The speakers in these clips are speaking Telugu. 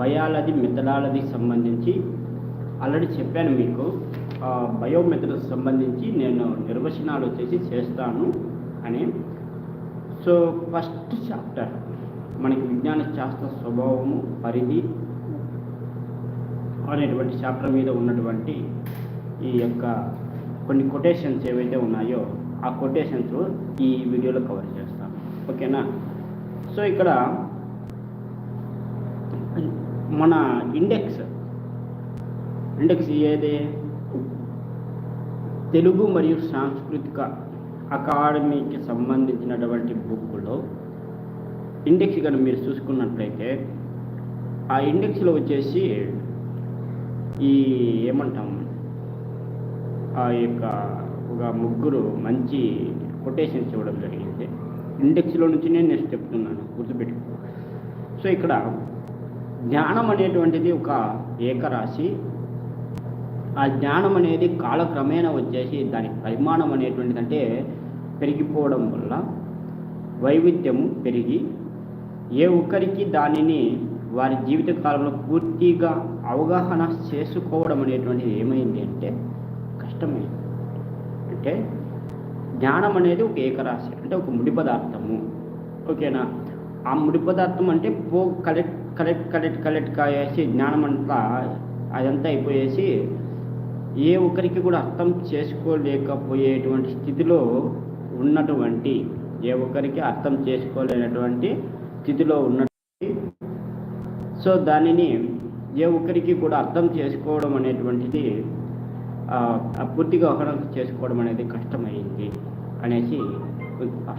బయాలజీ మెథడాలజీకి సంబంధించి ఆల్రెడీ చెప్పాను మీకు. బయో మెథడ్కి సంబంధించి నేను నిర్వచనాలు వచ్చేసి చేస్తాను అని. సో ఫస్ట్ చాప్టర్ మనకి విజ్ఞాన శాస్త్ర స్వభావము పరిధి అనేటువంటి చాప్టర్ మీద ఉన్నటువంటి ఈ యొక్క కొన్ని కొటేషన్స్ ఏవైతే ఉన్నాయో ఆ కొటేషన్స్ ఈ వీడియోలో కవర్ చేస్తాను. ఓకేనా సో ఇక్కడ మన ఇండెక్స్ ఇండెక్స్ ఏది? తెలుగు మరియు సాంస్కృతిక అకాడమీకి సంబంధించినటువంటి బుక్లో ఇండెక్స్ కనుక మీరు చూసుకున్నట్లయితే ఆ ఇండెక్స్లో వచ్చేసి ఈ ఏమంటాం? ఆ యొక్క ఒక ముగ్గురు మంచి కొటేషన్స్ ఇవ్వడం జరిగింది. ఇండెక్స్లో నుంచి నేను నెక్స్ట్ చెప్తున్నాను గుర్తుపెట్టుకో. సో ఇక్కడ జ్ఞానం అనేటువంటిది ఒక ఏకరాశి. ఆ జ్ఞానం అనేది కాలక్రమేణా వచ్చేసి దాని పరిమాణం అనేటువంటిది అంటే పెరిగిపోవడం వల్ల వైవిధ్యము పెరిగి ఏ ఒక్కరికి దానిని వారి జీవిత కాలంలో పూర్తిగా అవగాహన చేసుకోవడం అనేటువంటిది ఏమైంది అంటే కష్టమైంది అంటే జ్ఞానం అనేది ఒక ఏకరాశి అంటే ఒక ముడి పదార్థము. ఓకేనా? ఆ ముడి పదార్థం అంటే పో కలెక్ట్ కలెక్ట్ కలెక్ట్ కలెక్ట్ కాయేసి జ్ఞానం అంతా అదంతా అయిపోయేసి ఏ ఒక్కరికి కూడా అర్థం చేసుకోలేకపోయేటువంటి స్థితిలో ఉన్నటువంటి ఏ ఒక్కరికి అర్థం చేసుకోలేనటువంటి స్థితిలో ఉన్నటువంటి సో దానిని ఏ ఒక్కరికి కూడా అర్థం చేసుకోవడం అనేటువంటిది పూర్తిగా అవగాహన చేసుకోవడం అనేది కష్టమైంది అనేసి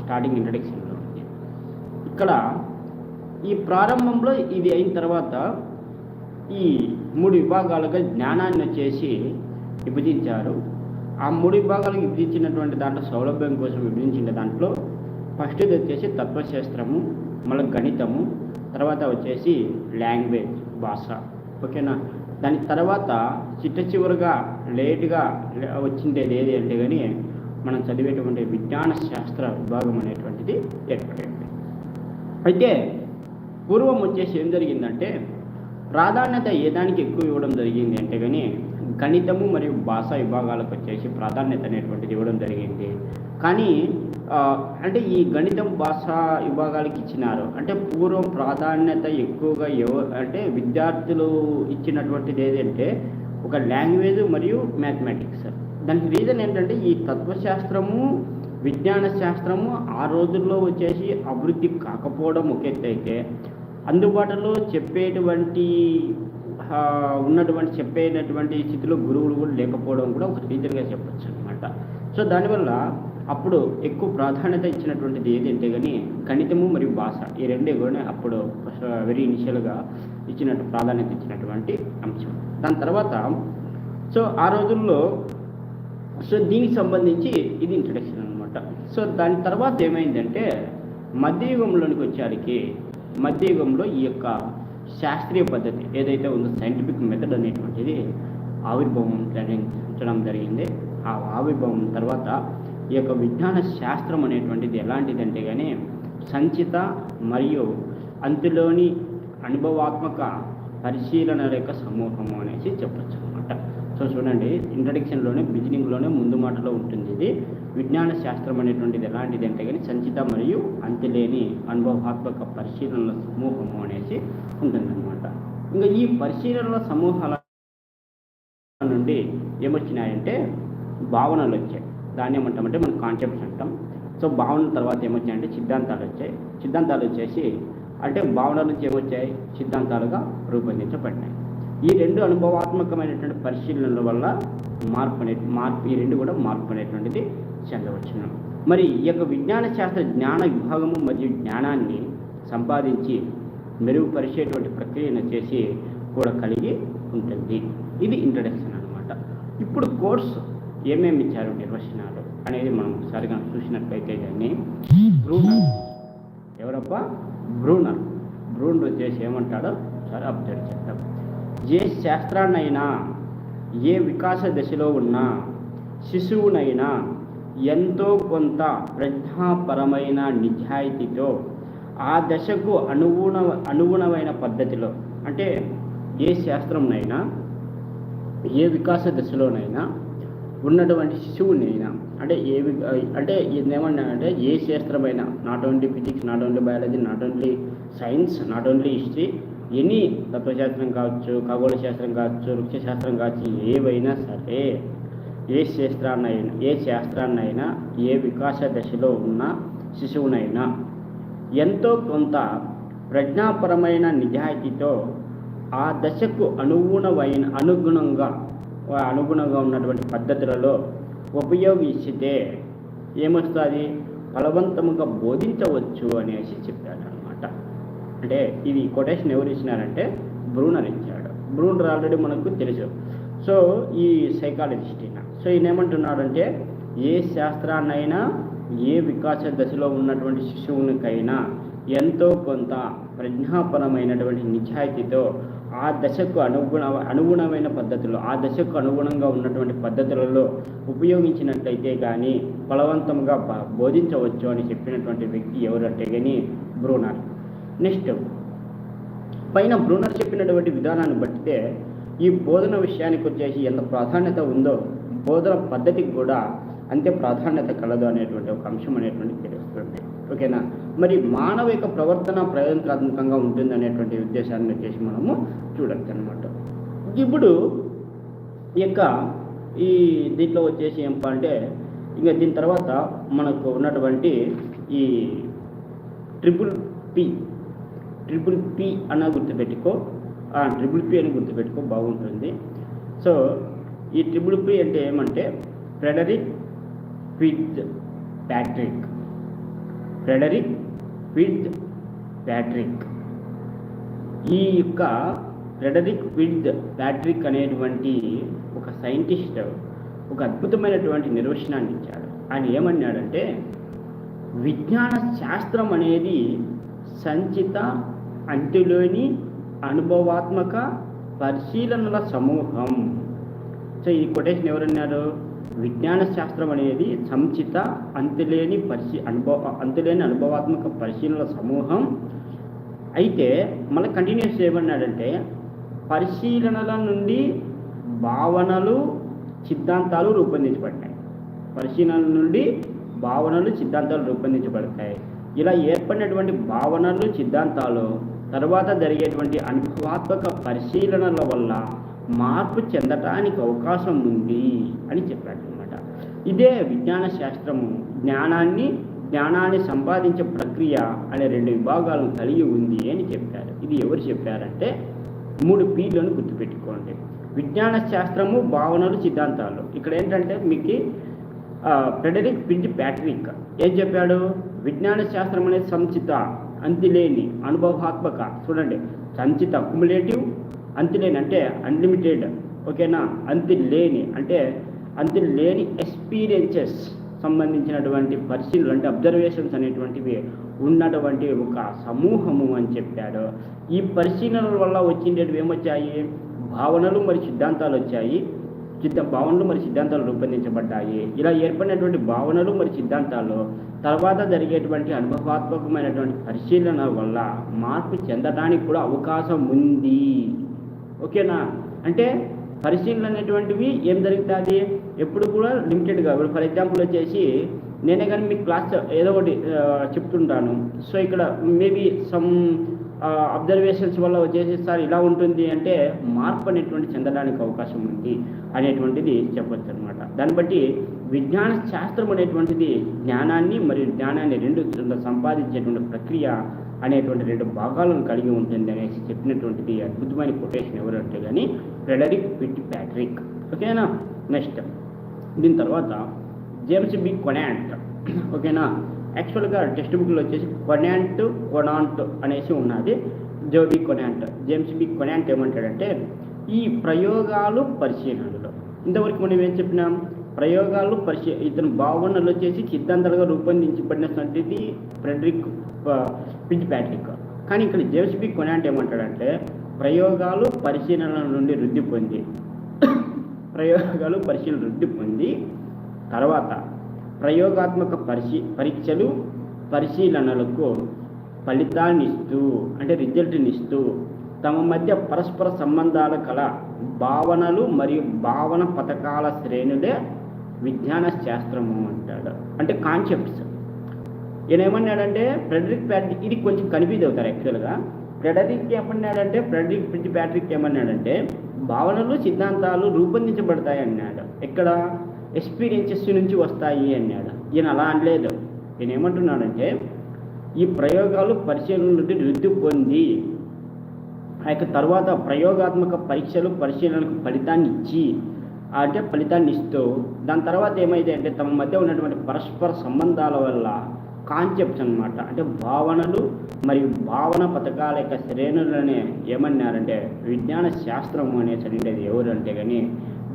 స్టార్టింగ్ ఇంట్రడక్షన్లో ఉంది. ఇక్కడ ఈ ప్రారంభంలో ఇది అయిన తర్వాత ఈ మూడు విభాగాలుగా జ్ఞానాన్ని వచ్చేసి విభజించారు. ఆ మూడు విభాగాలకు విభజించినటువంటి దాంట్లో సౌలభ్యం కోసం విభజించిన దాంట్లో ఫస్ట్ ఇది వచ్చేసి తత్వశాస్త్రము మళ్ళీ గణితము తర్వాత వచ్చేసి లాంగ్వేజ్ భాష. ఓకేనా? దాని తర్వాత చిట్ట చివరిగా లేట్గా వచ్చిండేది ఏది అంటే కానీ మనం చదివేటువంటి విజ్ఞాన శాస్త్ర విభాగం అనేటువంటిది ఏర్పడింది. అయితే పూర్వం వచ్చేసి ఏం జరిగిందంటే ప్రాధాన్యత ఏ దానికి ఎక్కువ ఇవ్వడం జరిగింది అంటే కానీ గణితము మరియు భాష విభాగాలకు వచ్చేసి ప్రాధాన్యత అనేటువంటిది ఇవ్వడం జరిగింది. కానీ అంటే ఈ గణితం భాష విభాగాలకు ఇచ్చినారు. అంటే పూర్వం ప్రాధాన్యత ఎక్కువగా ఎవ అంటే విద్యార్థులు ఇచ్చినటువంటిది ఏదంటే ఒక లాంగ్వేజ్ మరియు మ్యాథమెటిక్స్. దానికి రీజన్ ఏంటంటే ఈ తత్వశాస్త్రము విజ్ఞాన శాస్త్రము ఆ రోజుల్లో వచ్చేసి అభివృద్ధి కాకపోవడం ఒక ఎత్తు అయితే అందుబాటులో చెప్పేటువంటి ఉన్నటువంటి చెప్పేటటువంటి స్థితిలో గురువులు కూడా లేకపోవడం కూడా ఒక రీజన్గా చెప్పచ్చు అనమాట సో దానివల్ల అప్పుడు ఎక్కువ ప్రాధాన్యత ఇచ్చినటువంటిది ఏదంటే కానీ గణితము మరియు భాష ఈ రెండే కూడా అప్పుడు వెరీ ఇనిషియల్గా ఇచ్చినట్టు ప్రాధాన్యత ఇచ్చినటువంటి అంశం. దాని తర్వాత సో ఆ రోజుల్లో సో దీనికి సంబంధించి ఇది ఇంట్రడక్షన్ అనమాట సో దాని తర్వాత ఏమైందంటే మధ్యయుగంలోనికి వచ్చేసరికి మధ్యయుగంలో ఈ యొక్క శాస్త్రీయ పద్ధతి ఏదైతే ఉందో సైంటిఫిక్ మెథడ్ అనేటువంటిది ఆవిర్భావం జరిగించడం జరిగింది. ఆ ఆవిర్భావం తర్వాత ఈ యొక్క విజ్ఞాన శాస్త్రం అనేటువంటిది ఎలాంటిది అంటే కానీ సంచిత మరియు అందులోని అనుభవాత్మక పరిశీలనల యొక్క సమూహము అనేసి చెప్పచ్చు అనమాట సో చూడండి ఇంట్రడక్షన్లోనే బిగినింగ్లోనే ముందు మాటలో ఉంటుంది ఇది. విజ్ఞాన శాస్త్రం అనేటువంటిది ఎలాంటిది అంటే కానీ సంచిత మరియు అంతులేని అనుభవాత్మక పరిశీలనల సమూహము అనేసి ఉంటుందన్నమాట. ఇంకా ఈ పరిశీలనల సమూహాల నుండి ఏమొచ్చినాయంటే భావనలు వచ్చాయి దాన్ని ఏమంటామంటే మనం కాన్సెప్ట్స్ అంటాం. సో భావనల తర్వాత ఏమొచ్చాయంటే సిద్ధాంతాలు వచ్చాయి సిద్ధాంతాలు వచ్చేసి అంటే భావనల నుంచి ఏమొచ్చాయి? సిద్ధాంతాలుగా రూపొందించబడినాయి. ఈ రెండు అనుభవాత్మకమైనటువంటి పరిశీలనల వల్ల మార్పు అనే మార్పు ఈ రెండు కూడా మార్పు అనేటువంటిది చెందవచ్చును. మరి ఈ యొక్క విజ్ఞాన శాస్త్ర జ్ఞాన విభాగము మరియు జ్ఞానాన్ని సంపాదించి మెరుగుపరిచేటువంటి ప్రక్రియను చేసి కూడా కలిగి ఉంటుంది. ఇది ఇంట్రడక్షన్ అనమాట ఇప్పుడు కోర్సు ఏమేమి ఇచ్చారు నిర్వచనాలు అనేది మనం ఒకసారిగా చూసినట్లయితే కానీ బ్రూనర్. ఎవరప్ప బ్రూనర్. బ్రూనర్ చేసి ఏమంటాడో సరే అబ్జర్వ్ చేద్దాం. ఏ శాస్త్రాన్నైనా ఏ వికాస దశలో ఉన్న శిశువునైనా ఎంతో కొంత ప్రజ్ఞాపరమైన నిజాయితీతో ఆ దశకు అనుగుణ అనుగుణమైన పద్ధతిలో అంటే ఏ శాస్త్రంనైనా ఏ వికాస దశలోనైనా ఉన్నటువంటి శిశువునైనా అంటే ఏ వి- అంటే ఏమన్నా అంటే ఏ శాస్త్రమైనా not only physics not only biology not only science not only history any తత్వశాస్త్రం కావచ్చు ఖగోళ శాస్త్రం కావచ్చు వృక్ష శాస్త్రం కావచ్చు ఏవైనా సరే ఏ శాస్త్రాన్నైనా ఏ శాస్త్రాన్నైనా ఏ వికాస దశలో ఉన్న శిశువునైనా. ఎంతో కొంత ప్రజ్ఞాపరమైన నిజాయితీతో ఆ దశకు అనుగుణమైన అనుగుణంగా అనుగుణంగా ఉన్నటువంటి పద్ధతులలో ఉపయోగిస్తే ఏమొస్తుంది? బలవంతముగా బోధించవచ్చు అనేసి చెప్పాడు అనమాట అంటే ఇది కొటేషన్ ఎవరు ఇచ్చినారంటే బ్రూనర్ ఇచ్చాడు. బ్రూనర్ ఆల్రెడీ మనకు తెలుసు. సో ఈ సైకాలజిస్ట్ అయినా సో ఈయన ఏమంటున్నాడంటే ఏ శాస్త్రాన్నైనా ఏ వికాస దశలో ఉన్నటువంటి శిశువునికైనా ఎంతో కొంత ప్రజ్ఞాపరమైనటువంటి నిజాయితీతో ఆ దశకు అనుగుణ అనుగుణమైన పద్ధతులు ఆ దశకు అనుగుణంగా ఉన్నటువంటి పద్ధతులలో ఉపయోగించినట్లయితే కానీ బలవంతంగా బ- బోధించవచ్చు అని చెప్పినటువంటి వ్యక్తి ఎవరంటే కానీ బ్రూనర్. నెక్స్ట్ పైన బ్రూనర్ చెప్పినటువంటి విధానాన్ని బట్టితే ఈ బోధన విషయానికి వచ్చేసి ఎంత ప్రాధాన్యత ఉందో బోధన పద్ధతికి కూడా అంతే ప్రాధాన్యత కలదు అనేటువంటి ఒక అంశం అనేటువంటి తెలుస్తుంది. ఓకేనా? మరి మానవ యొక్క ప్రవర్తన ప్రయోజనకాత్మకంగా ఉంటుంది అనేటువంటి ఉద్దేశాన్ని వచ్చేసి మనము చూడొచ్చు అనమాట ఇప్పుడు ఈ యొక్క ఈ దీంట్లో వచ్చేసి ఏం అంటే ఇంకా దీని తర్వాత మనకు ఉన్నటువంటి ఈ ట్రిపుల్ పి ట్రిపుల్ పి అన్న గుర్తుపెట్టుకో. ట్రిపుల్ పి అని గుర్తుపెట్టుకో బాగుంటుంది. సో ఈ ట్రిపుల్ పి అంటే ఏమంటే ఫ్రెడరిక్ ఫిడ్ ప్యాట్రిక్. Frederick Fitzpatrick. ఈ యొక్క ఫ్రెడరిక్ ఫిడ్ ప్యాట్రిక్ అనేటువంటి ఒక సైంటిస్ట్ ఒక అద్భుతమైనటువంటి నిర్వచనాన్ని ఇచ్చాడు. ఆయన ఏమన్నాడంటే విజ్ఞాన శాస్త్రం అనేది సంచిత అంతులోని అనుభవాత్మక పరిశీలనల సమూహం. సో ఈ కొటేషన్ ఎవరన్నారు విజ్ఞాన శాస్త్రం అనేది సంచిత అంతులేని పరిశీ అనుభవ అంతులేని అనుభవాత్మక పరిశీలనల సమూహం. అయితే మళ్ళీ కంటిన్యూస్ ఏమన్నాడంటే పరిశీలనల నుండి భావనలు సిద్ధాంతాలు రూపొందించబడ్డాయి పరిశీలనల నుండి భావనలు సిద్ధాంతాలు రూపొందించబడతాయి. ఇలా ఏర్పడినటువంటి భావనలు సిద్ధాంతాలు తర్వాత జరిగేటువంటి అనుభవాత్మక పరిశీలనల వల్ల మార్పు చెందటానికి అవకాశం ఉంది అని చెప్పాడు అనమాట ఇదే విజ్ఞాన శాస్త్రము. జ్ఞానాన్ని జ్ఞానాన్ని సంపాదించే ప్రక్రియ అనే రెండు విభాగాలను కలిగి ఉంది అని చెప్పారు. ఇది ఎవరు చెప్పారంటే మూడు పీలను గుర్తుపెట్టుకోండి. విజ్ఞాన శాస్త్రము భావనలు సిద్ధాంతాలు. ఇక్కడ ఏంటంటే మీకు ఫ్రెడరిక్ ఫిడ్జ్ ప్యాట్రిక్ ఏం చెప్పాడు? విజ్ఞాన శాస్త్రం అనేది సంచిత అంతిలేని అనుభవాత్మక చూడండి సంచిత కుములేటివ్ అంతిలేని అంటే అన్లిమిటెడ్ ఓకేనా? అంతి లేని అంటే అంతి లేని ఎక్స్పీరియన్సెస్ సంబంధించినటువంటి పరిశీలనలు అంటే అబ్జర్వేషన్స్ అనేటువంటివి ఉన్నటువంటి ఒక సమూహము అని చెప్పాడు ఈ పరిశీలనల వల్ల వచ్చిండేటివి ఏమొచ్చాయి? భావనలు మరి సిద్ధాంతాలు వచ్చాయి. సిద్ధ భావనలు మరి సిద్ధాంతాలు రూపొందించబడ్డాయి. ఇలా ఏర్పడినటువంటి భావనలు మరి సిద్ధాంతాలు తర్వాత జరిగేటువంటి అనుభవాత్మకమైనటువంటి పరిశీలన వల్ల మార్పు చెందడానికి కూడా అవకాశం ఉంది. ఓకేనా? అంటే పరిశీలన అనేటువంటివి ఏం జరుగుతుంది? ఎప్పుడు కూడా లిమిటెడ్గా. ఇప్పుడు ఫర్ ఎగ్జాంపుల్ వచ్చేసి నేనే కానీ మీకు క్లాస్ ఏదో ఒకటి చెప్తుంటాను. సో ఇక్కడ మేబీ సమ్ అబ్జర్వేషన్స్ వల్ల వచ్చేసి సార్ ఇలా ఉంటుంది అంటే మార్పు అనేటువంటి చెందడానికి అవకాశం ఉంది అనేటువంటిది చెప్పొచ్చు అనమాట దాన్ని బట్టి విజ్ఞాన శాస్త్రం అనేటువంటిది జ్ఞానాన్ని మరియు జ్ఞానాన్ని రెండు సంపాదించేటువంటి ప్రక్రియ అనేటువంటి రెండు భాగాలను కలిగి ఉంటుంది అనేసి చెప్పినటువంటిది అద్భుతమైన కొటేషన్ ఎవరంటే కానీ ఫ్రెడరిక్ పిట్ ప్యాట్రిక్ ఓకేనా నెక్స్ట్ దీని తర్వాత జేమ్స్ బి కొనాంట్. ఓకేనా యాక్చువల్గా టెక్స్ట్ బుక్లో వచ్చేసి కొనాంట్ కొనాంట్ అనేసి ఉన్నది. జోబి కొనాంట్ జేమ్స్ బి కొనాంట్ ఏమంటాడంటే ఈ ప్రయోగాలు పరిశీలనలు. ఇంతవరకు మనం ఏం చెప్పినాం? ప్రయోగాలు పరిశీ ఇతని భావనలు వచ్చేసి సిద్ధాంతాలుగా రూపొందించబడినటువంటిది ఫ్రెడరిక్ పిచ్ ప్యాట్రిక్ కానీ ఇక్కడ జేమ్స్ బి కొనాంట్ ఏమంటాడంటే ప్రయోగాలు పరిశీలనల నుండి వృద్ధి పొంది ప్రయోగాలు పరిశీలన వృద్ధి పొంది తర్వాత ప్రయోగాత్మక పరిశీ పరీక్షలు పరిశీలనలకు ఫలితాన్ని ఇస్తూ అంటే రిజల్ట్ని ఇస్తూ తమ మధ్య పరస్పర సంబంధాల కల భావనలు మరియు భావన పథకాల శ్రేణులే విజ్ఞాన శాస్త్రము అంటాడు. అంటే కాన్సెప్ట్స్ ఈయనేమన్నాడంటే ఫ్రెడరిక్ ప్యాట్రిక్ ఇది కొంచెం కన్ఫ్యూజ్ అవుతారు యాక్చువల్గా. ఫ్రెడరిక్ ఏమన్నాడంటే ఫ్రెడరిక్ ప్రిటి ప్యాట్రిక్ ఏమన్నాడంటే భావనలు సిద్ధాంతాలు రూపొందించబడతాయి అన్నాడు ఎక్కడ? ఎక్స్పీరియన్సెస్ నుంచి వస్తాయి అన్నాడు. ఈయన అలా అనలేదు. ఈయన ఏమంటున్నాడంటే ఈ ప్రయోగాలు పరిశీలన నుండి వృద్ధి పొంది ఆ యొక్క తర్వాత ప్రయోగాత్మక పరీక్షలు పరిశీలనకు ఫలితాన్ని ఇచ్చి అంటే ఫలితాన్ని ఇస్తూ దాని తర్వాత ఏమైతే అంటే తమ మధ్య ఉన్నటువంటి పరస్పర సంబంధాల వల్ల కాన్సెప్ట్స్ అన్నమాట అంటే భావనలు మరియు భావన పథకాల యొక్క శ్రేణులనే ఏమన్నారంటే విజ్ఞాన శాస్త్రము అనేసి అనేది ఎవరు అంటే కానీ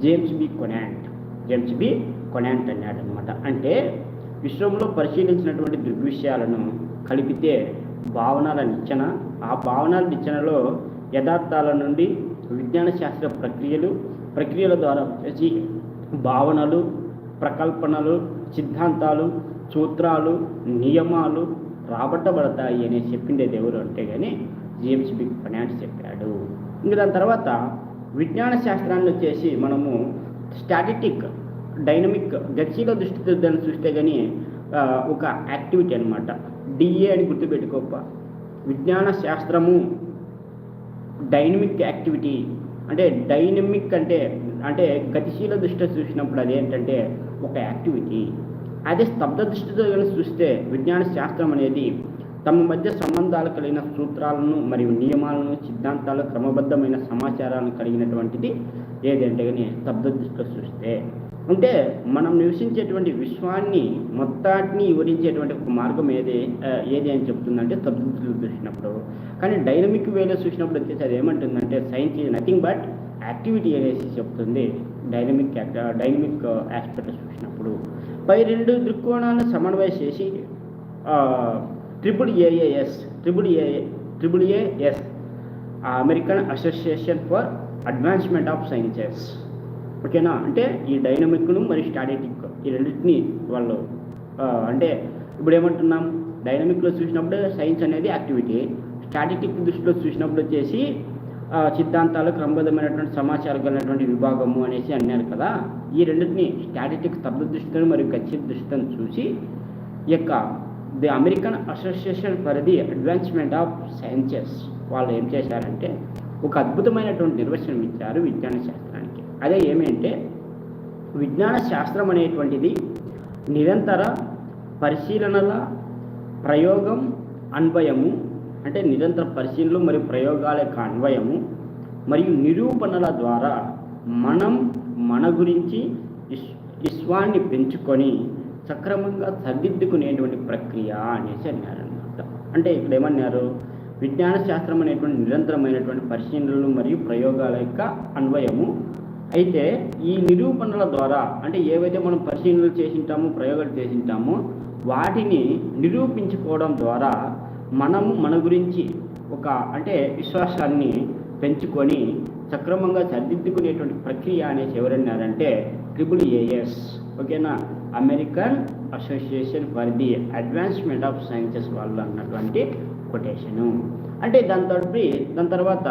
James B Conant. James B Conant అన్నాడు అనమాట అంటే విశ్వంలో పరిశీలించినటువంటి దృగ్విషయాలను కలిపితే భావనల నిచ్చెన ఆ భావనల నిచ్చెనలో యథార్థాల నుండి విజ్ఞాన శాస్త్ర ప్రక్రియలు ప్రక్రియల ద్వారా వచ్చేసి భావనలు ప్రకల్పనలు సిద్ధాంతాలు సూత్రాలు నియమాలు రాబట్టబడతాయి అని చెప్పిండేది ఎవరు అంటే కానీ జేమ్స్ బిగ్ ఫైనాన్స్ చెప్పాడు. ఇంకా దాని తర్వాత విజ్ఞాన శాస్త్రాన్ని వచ్చేసి మనము స్టాటిటిక్ డైనమిక్ గతిశీల దృష్టితో దాన్ని చూస్తే కానీ ఒక యాక్టివిటీ అనమాట డిఏ అని గుర్తుపెట్టుకోప్ప విజ్ఞాన శాస్త్రము డైనమిక్ యాక్టివిటీ. అంటే డైనమిక్ అంటే అంటే గతిశీల దృష్టితో చూసినప్పుడు అదేంటంటే ఒక యాక్టివిటీ. అదే స్తబ్ద దృష్టితో చూస్తే విజ్ఞాన శాస్త్రం అనేది తమ మధ్య సంబంధాలు కలిగిన సూత్రాలను మరియు నియమాలను సిద్ధాంతాలు క్రమబద్ధమైన సమాచారాలను కలిగినటువంటిది ఏదంటే కానీ స్తబ్ద దృష్టితో చూస్తే అంటే మనం నివసించేటువంటి విశ్వాన్ని మొత్తాన్ని వివరించేటువంటి ఒక మార్గం ఏది ఏది అని చెప్తుందంటే స్తబ్ద చూసినప్పుడు. కానీ డైనమిక్ వేలో చూసినప్పుడు వచ్చేసి అది ఏమంటుందంటే science is nothing but activity అనేసి చెప్తుంది డైనమిక్ డైనమిక్ ఆస్పెక్ట్ చూసినప్పుడు. పై రెండు దృక్కోణాలను సమన్వయం చేసి triple AAS triple A triple AS American Association for Advancement of Sciences ఓకేనా? అంటే ఈ డైనమిక్ను మరియు స్టాటిటిక్ ఈ రెండింటిని వాళ్ళు అంటే ఇప్పుడు ఏమంటున్నాం డైనమిక్లో చూసినప్పుడు సైన్స్ అనేది యాక్టివిటీ స్టాటిటిక్ దృష్టిలో చూసినప్పుడు వచ్చేసి సిద్ధాంతాలు క్రమబద్ధమైనటువంటి సమాచారం కలిగినటువంటి విభాగము అనేసి అన్నారు కదా. ఈ రెండింటిని స్టాటిటిక్ స్తబ్ద దృష్టిని మరియు ఖచ్చిత దృష్టిని చూసి ఈ యొక్క the American Association for the Advancement of Sciences. వాళ్ళు ఏం చేశారంటే ఒక అద్భుతమైనటువంటి నిర్వచనం ఇచ్చారు విజ్ఞాన శాస్త్రానికి. అదే ఏమంటే విజ్ఞాన శాస్త్రం అనేటువంటిది నిరంతర పరిశీలనల ప్రయోగం అన్వయము అంటే నిరంతర పరిశీలనలు మరియు ప్రయోగాల యొక్క అన్వయము మరియు నిరూపణల ద్వారా మనం మన గురించి విశ్వాన్ని పెంచుకొని సక్రమంగా సరిదిద్దుకునేటువంటి ప్రక్రియ అనేసి అన్నారనమాట అంటే ఇక్కడ ఏమన్నారు? విజ్ఞాన శాస్త్రం అనేటువంటి నిరంతరమైనటువంటి పరిశీలనలు మరియు ప్రయోగాల యొక్క అన్వయము. అయితే ఈ నిరూపణల ద్వారా అంటే ఏవైతే మనం పరిశీలనలు చేసింటామో ప్రయోగాలు చేసింటామో వాటిని నిరూపించుకోవడం ద్వారా మనము మన గురించి ఒక అంటే విశ్వాసాన్ని పెంచుకొని సక్రమంగా సరిదిద్దుకునేటువంటి ప్రక్రియ అనేసి ఎవరన్నారంటే ట్రిపుల్ ఏఎస్ ఓకేనా? American Association for the Advancement of Sciences వాళ్ళు అన్నటువంటి కొటేషను అంటే దాని తరపు దాని తర్వాత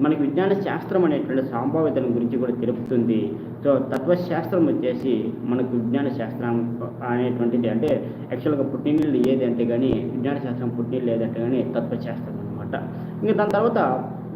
మనకి విజ్ఞాన శాస్త్రం అనేటువంటి సంభావ్యతల గురించి కూడా తెలుపుతుంది. సో తత్వశాస్త్రం వచ్చేసి మనకు విజ్ఞాన శాస్త్రం అనేటువంటిది. అంటే యాక్చువల్గా పుట్టినీళ్ళు ఏది అంటే కానీ విజ్ఞాన శాస్త్రం పుట్టినీళ్ళు ఏదంటే కానీ తత్వశాస్త్రం అనమాట ఇంకా దాని తర్వాత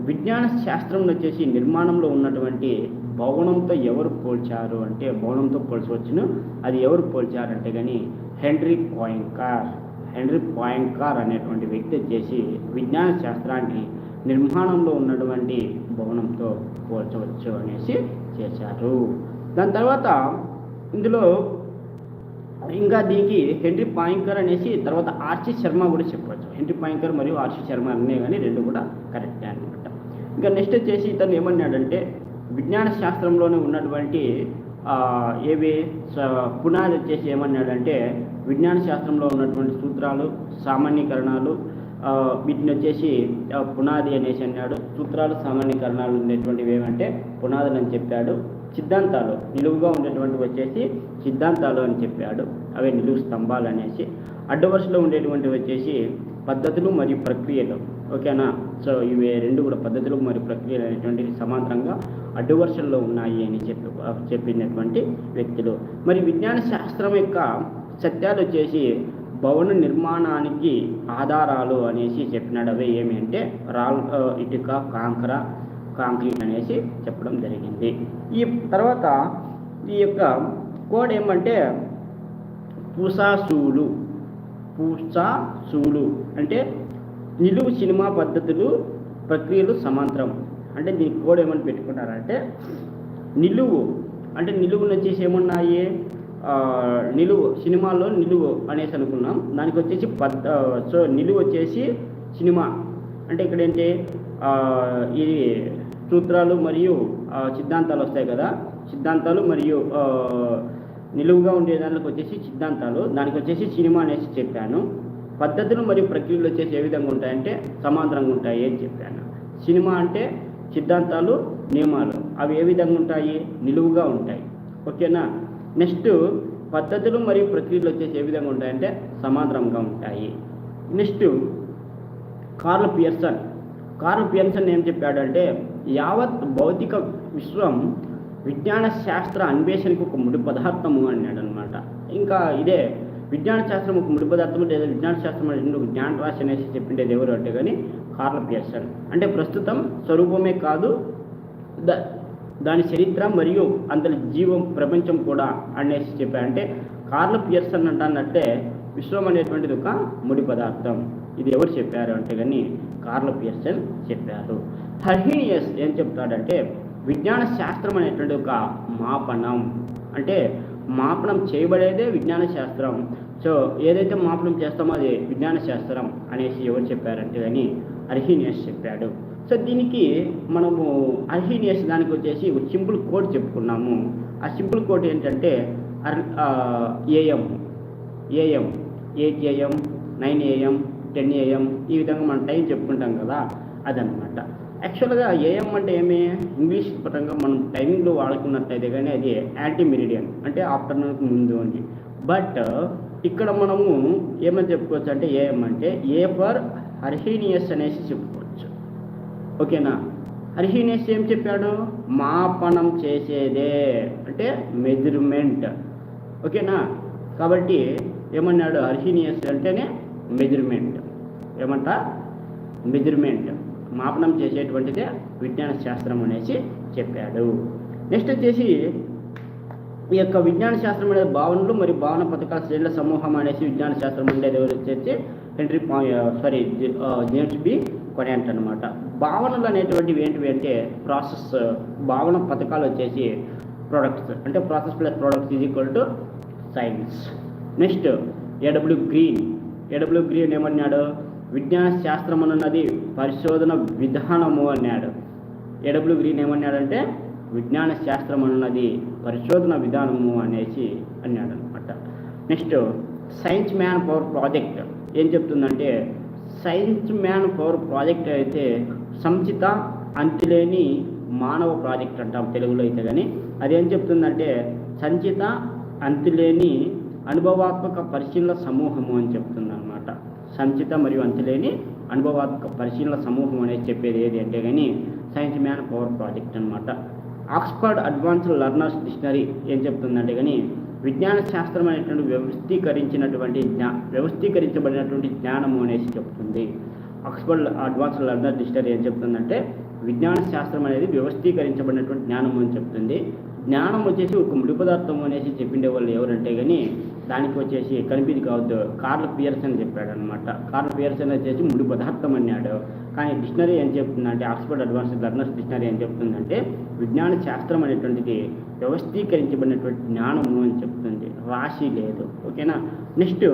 విజ్ఞాన శాస్త్రం వచ్చేసి నిర్మాణంలో ఉన్నటువంటి భవనంతో ఎవరు పోల్చారు అంటే భవనంతో పోల్చవచ్చును. అది ఎవరు పోల్చారంటే కానీ హెన్రీ పాయింకార్. హెన్రీ పాయింకార్ అనేటువంటి వ్యక్తి చేసి విజ్ఞాన శాస్త్రాన్ని నిర్మాణంలో ఉన్నటువంటి భవనంతో పోల్చవచ్చు అనేసి చేశారు. దాని తర్వాత ఇందులో ఇంకా దీనికి హెన్రీ పాయింకర్ అనేసి తర్వాత ఆర్చి శర్మ కూడా చెప్పవచ్చు. హెన్రీ పాయింకర్ మరియు ఆర్చి శర్మ అనే కానీ రెండు కూడా కరెక్టే అనమాట ఇంకా నెక్స్ట్ వచ్చేసి ఇతను ఏమన్నాడంటే విజ్ఞాన శాస్త్రంలోనే ఉన్నటువంటి ఏవి పునాది వచ్చేసి ఏమన్నాడంటే విజ్ఞాన శాస్త్రంలో ఉన్నటువంటి సూత్రాలు సామాన్యీకరణాలు వీటిని వచ్చేసి పునాది అనేసి అన్నాడు. సూత్రాలు సామాన్యీకరణాలు ఉండేటువంటివి ఏమంటే పునాదులు అని చెప్పాడు. సిద్ధాంతాలు నిలువుగా ఉండేటువంటివి వచ్చేసి సిద్ధాంతాలు అని చెప్పాడు. అవి నిలువు స్తంభాలు అనేసి. అడ్డవరుసలో ఉండేటువంటివి వచ్చేసి పద్ధతులు మరియు ప్రక్రియలు. ఓకేనా? సో ఇవి రెండు కూడా పద్ధతులు మరియు ప్రక్రియలు అనేటువంటివి సమాంతరంగా అడ్డు వరుసల్లో ఉన్నాయి అని చెప్పి చెప్పినటువంటి వ్యక్తులు. మరి విజ్ఞాన శాస్త్రం యొక్క సత్యాలు వచ్చేసి భవన నిర్మాణానికి ఆధారాలు అనేసి చెప్పినాడు అవి ఏమి అంటే రాల్ ఇటుక కాంకర కాంక్రీట్ అనేసి చెప్పడం జరిగింది. ఈ తర్వాత ఈ యొక్క కోడ్ ఏమంటే పూసాసూలు పూసాసూలు అంటే నిలువు సినిమా పద్ధతులు ప్రక్రియలు సమాంతరం. అంటే దీనికి కోడ్ ఏమని పెట్టుకున్నారంటే నిలువు అంటే నిలువులు వచ్చేసి ఏమున్నాయి? నిలువు సినిమాలో నిలువు అనేసి అనుకున్నాం. దానికి వచ్చేసి పద్ సో నిలువు వచ్చేసి సినిమా. అంటే ఇక్కడ ఏంటి? ఇది సూత్రాలు మరియు సిద్ధాంతాలు వస్తాయి కదా? సిద్ధాంతాలు మరియు నిలువుగా ఉండే దానికి వచ్చేసి సిద్ధాంతాలు. దానికి వచ్చేసి సినిమా అనేసి చెప్పాను. పద్ధతులు మరియు ప్రక్రియలు వచ్చేసి ఏ విధంగా ఉంటాయంటే సమాంతరంగా ఉంటాయి అని చెప్పాను. సినిమా అంటే సిద్ధాంతాలు నియమాలు. అవి ఏ విధంగా ఉంటాయి? నిలువుగా ఉంటాయి. ఓకేనా? నెక్స్ట్ పద్ధతులు మరియు ప్రక్రియలు వచ్చేసి ఏ విధంగా ఉంటాయంటే సమాంతరంగా ఉంటాయి. Next Karl Pearson. Karl Pearson ఏం చెప్పాడంటే యావత్ భౌతిక విశ్వం విజ్ఞాన శాస్త్ర అన్వేషణకు ఒక ముడి పదార్థము అన్నాడు అనమాట ఇంకా ఇదే విజ్ఞాన శాస్త్రం ఒక ముడి పదార్థము లేదా విజ్ఞాన శాస్త్రం అనేది జ్ఞాన రాశి అనేసి చెప్పిండేది ఎవరు అంటే కానీ కార్ల పియర్సన్ అంటే ప్రస్తుతం స్వరూపమే కాదు ద దాని చరిత్ర మరియు అంతటి జీవం ప్రపంచం కూడా అనేసి చెప్పారంటే కార్ల పియర్సన్ అంటానంటే విశ్వం అనేటువంటిది ఒక ముడి పదార్థం. ఇది ఎవరు చెప్పారు అంటే కానీ కార్ల పియర్సన్ చెప్పారు. హర్హీనియస్ ఏం చెప్తాడంటే విజ్ఞాన శాస్త్రం అనేటువంటి ఒక మాపనం. అంటే మాపనం చేయబడేదే విజ్ఞాన శాస్త్రం. సో ఏదైతే మాపనం చేస్తామో అది విజ్ఞాన శాస్త్రం అనేసి ఎవరు చెప్పారంటే కానీ అర్హీనియస్ చెప్పాడు. సో దీనికి మనము అర్హీనియస్ దానికి వచ్చేసి ఒక సింపుల్ కోడ్ చెప్పుకున్నాము. ఆ సింపుల్ కోడ్ ఏంటంటే R AM. AM eight AM nine AM ten AM ఈ విధంగా మనం టైం చెప్పుకుంటాం కదా అదనమాట యాక్చువల్గా ఏఎం అంటే ఏమి? ఇంగ్లీష్ పరంగా మనం టైమింగ్లో వాడుకున్నట్టయితే కానీ అది యాంటీ మెరిడియన్ అంటే ఆఫ్టర్నూన్కి ముందు అని. బట్ ఇక్కడ మనము ఏమని చెప్పుకోవచ్చు అంటే ఏఎం అంటే ఏ ఫర్ అర్హీనియస్ అనేసి చెప్పుకోవచ్చు. ఓకేనా? అర్హీనియస్ ఏం చెప్పాడు? మాపనం చేసేదే. అంటే మెజర్మెంట్. ఓకేనా? కాబట్టి ఏమన్నాడు? అర్హీనియస్ అంటేనే మెజర్మెంట్. ఏమంట? మెజర్మెంట్. మాపనం చేసేటువంటిదే విజ్ఞాన శాస్త్రం అనేసి చెప్పాడు. నెక్స్ట్ వచ్చేసి ఈ యొక్క విజ్ఞాన శాస్త్రం అనేది భావనలు మరియు భావన పథకాల శ్రేణుల సమూహం అనేసి విజ్ఞాన శాస్త్రం ఉండేది ఎవరు? వచ్చేసి entry sorry James B Conant అనమాట భావనలు అనేటువంటివి ఏంటివి అంటే ప్రాసెస్ uh, భావన పథకాలు వచ్చేసి ప్రోడక్ట్స్ అంటే process plus products is equal to science next AW Green AW Green ఏమన్నాడు? విజ్ఞాన శాస్త్రం అన్నది పరిశోధన విధానము అన్నాడు. ఏడబ్ల్యూ గ్రీన్ ఏమన్నాడంటే విజ్ఞాన శాస్త్రం అన్నది పరిశోధన విధానము అనేసి అన్నాడు అనమాట next science man power project ఏం చెప్తుందంటే సైన్స్ మ్యాన్ పవర్ ప్రాజెక్ట్ అయితే సంచిత అంతులేని మానవ ప్రాజెక్ట్ అంటాం తెలుగులో అయితే కానీ అదేం చెప్తుందంటే సంచిత అంతులేని అనుభవాత్మక పరిశీలన సమూహము అని చెప్తుంది అనమాట సంచిత మరియు అంతులేని అనుభవాత్మక పరిశీలన సమూహం అనేది చెప్పేది ఏది అంటే కానీ సైన్స్ మ్యాన్ పవర్ ప్రాజెక్ట్ అనమాట ఆక్స్ఫర్డ్ అడ్వాన్స్డ్ లర్నర్స్ డిక్షనరీ ఏం చెప్తుందంటే కానీ విజ్ఞాన శాస్త్రం అనేటువంటి వ్యవస్థీకరించినటువంటి జ్ఞా వ్యవస్థీకరించబడినటువంటి జ్ఞానము అనేసి చెప్తుంది. ఆక్స్ఫర్డ్ అడ్వాన్స్డ్ లర్నర్ డిక్షనరీ ఏం చెప్తుందంటే విజ్ఞాన శాస్త్రం అనేది వ్యవస్థీకరించబడినటువంటి జ్ఞానము అని చెప్తుంది. జ్ఞానం వచ్చేసి ఒక ముడి పదార్థం అనేసి చెప్పిండే వాళ్ళు ఎవరంటే కానీ దానికి వచ్చేసి కనిపింది కావద్దు. కార్ల పియర్సన్ చెప్పాడు అనమాట కార్ల పియర్సన్ వచ్చేసి ముడి పదార్థం అన్నాడు. కానీ డిక్షనరీ ఏం చెప్తుందంటే ఆక్స్ఫర్డ్ అడ్వాన్స్ లర్నర్స్ డిక్షనరీ ఏం చెప్తుందంటే విజ్ఞాన శాస్త్రం అనేటువంటిది వ్యవస్థీకరించబడినటువంటి జ్ఞానము అని చెప్తుంది. రాశి లేదు. ఓకేనా? Next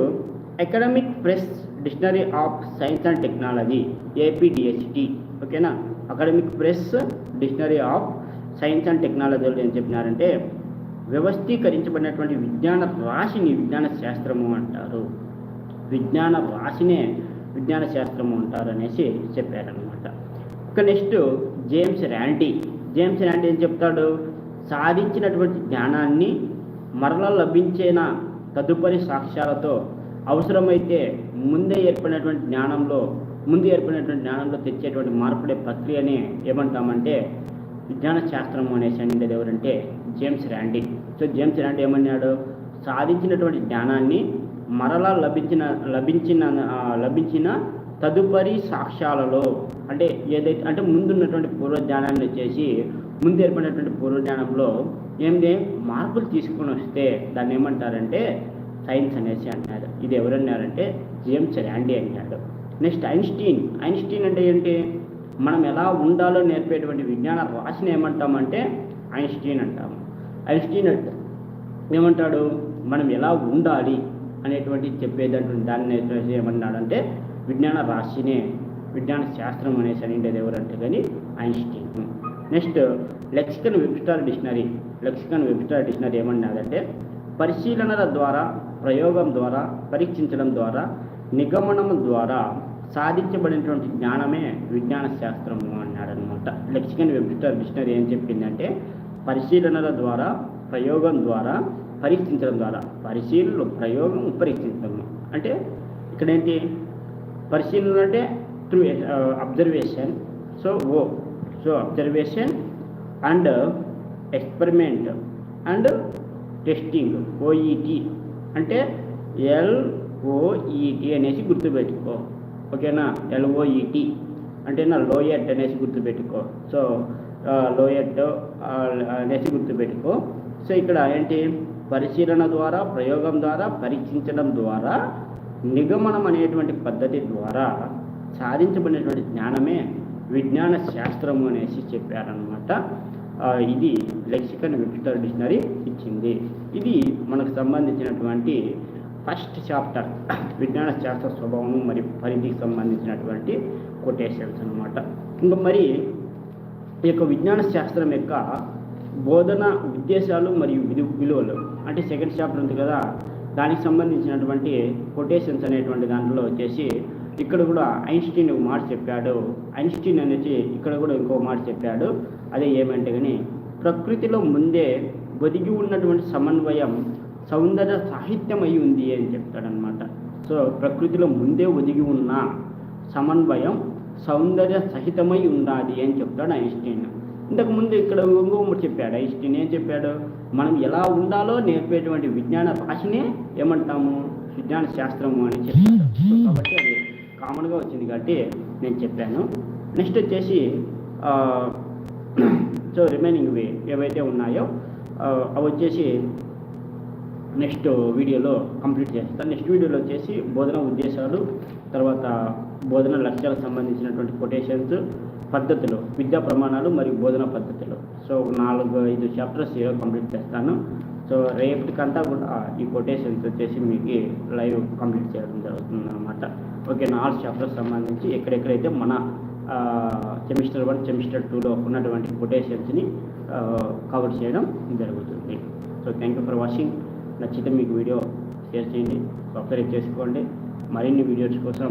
Academic Press Dictionary of Science and Technology APDHT ఓకేనా? Academic Press Dictionary of Science and టెక్నాలజీలో ఏం చెప్పినారంటే వ్యవస్థీకరించబడినటువంటి విజ్ఞాన రాశిని విజ్ఞాన శాస్త్రము అంటారు. విజ్ఞాన రాశినే విజ్ఞాన శాస్త్రము అంటారు అనేసి చెప్పారనమాట ఇక next James Randi James Randi ఏం చెప్తాడు? సాధించినటువంటి జ్ఞానాన్ని మరలా లభించిన తదుపరి సాక్ష్యాలతో అవసరమైతే ముందే ఏర్పడినటువంటి జ్ఞానంలో ముందు ఏర్పడినటువంటి జ్ఞానంలో తెచ్చేటువంటి మార్పుడే ప్రక్రియని ఏమంటామంటే విజ్ఞాన శాస్త్రము అనేసి అనేది ఎవరంటే James Randi. So James Randi ఏమన్నాడు? సాధించినటువంటి జ్ఞానాన్ని మరలా లభించిన లభించిన లభించిన తదుపరి సాక్ష్యాలలో అంటే ఏదైతే అంటే ముందున్నటువంటి పూర్వజ్ఞానాన్ని వచ్చేసి ముందు ఏర్పడినటువంటి పూర్వజ్ఞానంలో ఏంది? మార్పులు తీసుకొని వస్తే దాన్ని ఏమంటారంటే సైన్స్ అనేసి అన్నారు ఇది ఎవరన్నారంటే జేమ్స్ ర్యాండీ అన్నాడు నెక్స్ట్ ఐన్స్టీన్. ఐన్స్టీన్ అంటే ఏంటి? మనం ఎలా ఉండాలో నేర్పేటువంటి విజ్ఞాన రాశిని ఏమంటామంటే ఐన్స్టీన్ అంటాము. ఐన్స్టీన్ ఏమంటాడు? మనం ఎలా ఉండాలి అనేటువంటి చెప్పేటటువంటి దాన్ని ఏమన్నాడంటే విజ్ఞాన రాశినే విజ్ఞాన శాస్త్రం అనేసి అనేది ఎవరంటే కానీ Einstein. Next Lexicon Webster Dictionary. Lexicon Webster Dictionary ఏమన్నాడంటే పరిశీలనల ద్వారా ప్రయోగం ద్వారా పరీక్షించడం ద్వారా నిగమనం ద్వారా సాధించబడినటువంటి జ్ఞానమే విజ్ఞాన శాస్త్రము అన్నాడనమాట లెక్సికన్ వెబ్స్టార్ డిక్షనరీ ఏం చెప్పిందంటే పరిశీలనల ద్వారా ప్రయోగం ద్వారా పరీక్షించడం ద్వారా. పరిశీలనలు ప్రయోగం పరీక్షించడం అంటే ఇక్కడ ఏంటి పరిశీలన అంటే through observation so oh so observation and experiment and testing OET అంటే ఎల్ఓఈటి అనేసి గుర్తుపెట్టుకో. ఓకేనా? ఎల్ఓఈటి అంటే నా లోయట్ అనేసి గుర్తుపెట్టుకో. సో లోయట్ అనేసి గుర్తుపెట్టుకో. సో ఇక్కడ ఏంటి? పరిశీలన ద్వారా ప్రయోగం ద్వారా పరీక్షించడం ద్వారా నిగమనం అనేటువంటి పద్ధతి ద్వారా సాధించబడినటువంటి జ్ఞానమే విజ్ఞాన శాస్త్రము అనేసి చెప్పారనమాట ఇది లెక్సికన్ విక్టర్ డిక్షనరీ ఇచ్చింది. ఇది మనకు సంబంధించినటువంటి ఫస్ట్ చాప్టర్ విజ్ఞాన శాస్త్ర స్వభావం మరియు పరిధికి సంబంధించినటువంటి కొటేషన్స్ అనమాట ఇంకా మరి ఈ యొక్క విజ్ఞాన శాస్త్రం యొక్క బోధన ఉద్దేశాలు మరియు విలు విలువలు. అంటే సెకండ్ చాప్టర్ ఉంది కదా. దానికి సంబంధించినటువంటి కొటేషన్స్ అనేటువంటి దాంట్లో వచ్చేసి ఇక్కడ కూడా ఐన్స్టీన్ ఒక మాట చెప్పాడు. ఐన్స్టీన్ అనేసి ఇక్కడ కూడా ఇంకో మాట చెప్పాడు. అదే ఏమంటే కానీ ప్రకృతిలో ముందే ఒదిగి ఉన్నటువంటి సమన్వయం సౌందర్య సాహిత్యం అయి ఉంది అని చెప్తాడనమాట సో ప్రకృతిలో ముందే ఒదిగి ఉన్న సమన్వయం సౌందర్య సహితమై ఉండాలి అని చెప్తాడు ఐన్స్టీన్. ఇంతకు ముందు ఇక్కడ ఇంకొకటి చెప్పాడు. ఐన్స్టీన్ ఏం చెప్పాడు? మనం ఎలా ఉండాలో నేర్పేటువంటి విజ్ఞాన రాశినే ఏమంటాము? విజ్ఞాన శాస్త్రము అని చెప్పాడు. కాబట్టి అది కామన్గా వచ్చింది కాబట్టి నేను చెప్పాను. నెక్స్ట్ వచ్చేసి సో రిమైనింగ్ ఏవైతే ఉన్నాయో అవి వచ్చేసి నెక్స్ట్ వీడియోలో కంప్లీట్ చేస్తాను. నెక్స్ట్ వీడియోలో వచ్చేసి బోధన ఉద్దేశాలు తర్వాత బోధన లక్ష్యాలకు సంబంధించినటువంటి కొటేషన్స్ పద్ధతులు విద్యా ప్రమాణాలు మరియు బోధన పద్ధతులు. సో నాలుగు ఐదు చాప్టర్స్ ఈరోజు కంప్లీట్ చేస్తాను. సో రేపటికంతా కూడా ఈ కొటేషన్స్ వచ్చేసి మీకు లైవ్ కంప్లీట్ చేయడం జరుగుతుంది అనమాట ఓకే నాలుగు చాప్టర్స్ సంబంధించి ఎక్కడెక్కడైతే మన సెమిస్టర్ వన్ సెమిస్టర్ టూలో ఉన్నటువంటి కొటేషన్స్ని కవర్ చేయడం జరుగుతుంది. So thank you for watching నచ్చితే మీకు వీడియో షేర్ చేయండి సబ్స్క్రైబ్ చేసుకోండి. మరిన్ని వీడియోస్ కోసం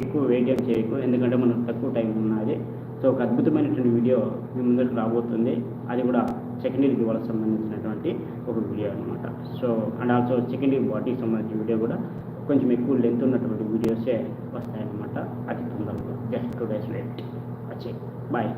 ఎక్కువ వెయిట్ ఏం చేయకు ఎందుకంటే మనకు తక్కువ టైం ఉన్నది. సో ఒక అద్భుతమైనటువంటి వీడియో మీ ముందరికి రాబోతుంది. అది కూడా సెకండరీ వాళ్ళకి సంబంధించినటువంటి ఒక వీడియో అనమాట సో అండ్ ఆల్సో సెకండరీ బాడీకి సంబంధించిన వీడియో కూడా కొంచెం ఎక్కువ లెంత్ ఉన్నటువంటి వీడియోసే వస్తాయన్నమాట. అతి తొందరగా జస్ట్ టూ డేస్ వెయిట్ వచ్చే బాయ్